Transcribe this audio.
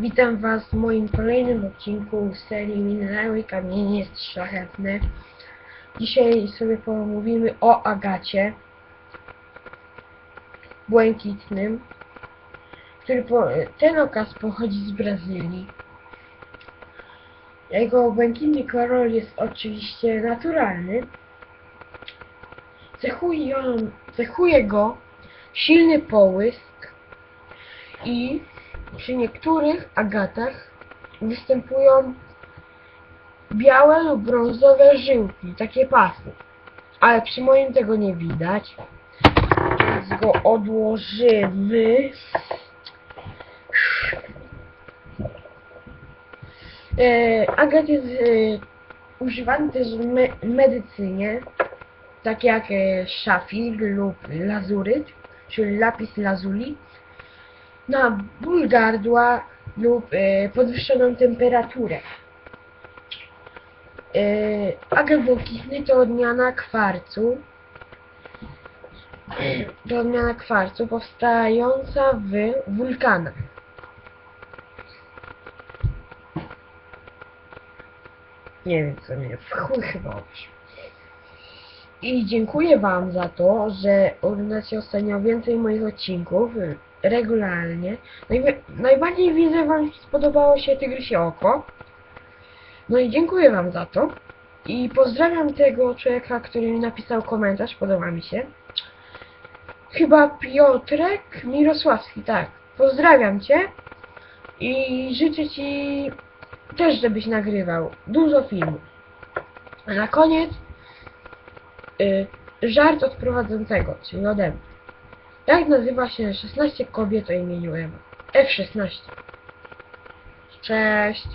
Witam Was w moim kolejnym odcinku z serii Minerały Kamienie jest Szlachetne. Dzisiaj sobie pomówimy o agacie błękitnym, który po, ten okaz pochodzi z Brazylii. Jego błękitny kolor jest oczywiście naturalny. Cechuje, on, cechuje go silny połysk i przy niektórych agatach występują białe lub brązowe żyłki, takie pasy. Ale przy moim tego nie widać. Więc go odłożymy. E, agat jest e, używany też w me medycynie, tak jak e, szafir lub lazuryt, czyli lapis lazuli na ból gardła lub e, podwyższoną temperaturę. E, agat błękitny to odmiana kwarcu. To odmiana kwarcu powstająca w wulkanach. Nie wiem co mnie w chuj chyba obszło. I dziękuję Wam za to, że oglądacie ostatnio więcej moich odcinków regularnie. Najbardziej widzę Wam spodobało się Tygrysie Oko. No i dziękuję Wam za to. I pozdrawiam tego człowieka, który mi napisał komentarz, podoba mi się. Chyba Piotrek Mirosławski, tak. Pozdrawiam Cię i życzę Ci też, żebyś nagrywał dużo filmów. A na koniec y, żart od prowadzącego, czyli ode mnie. Jak nazywa się 16 kobiet o imieniu Ewa? F16. Cześć.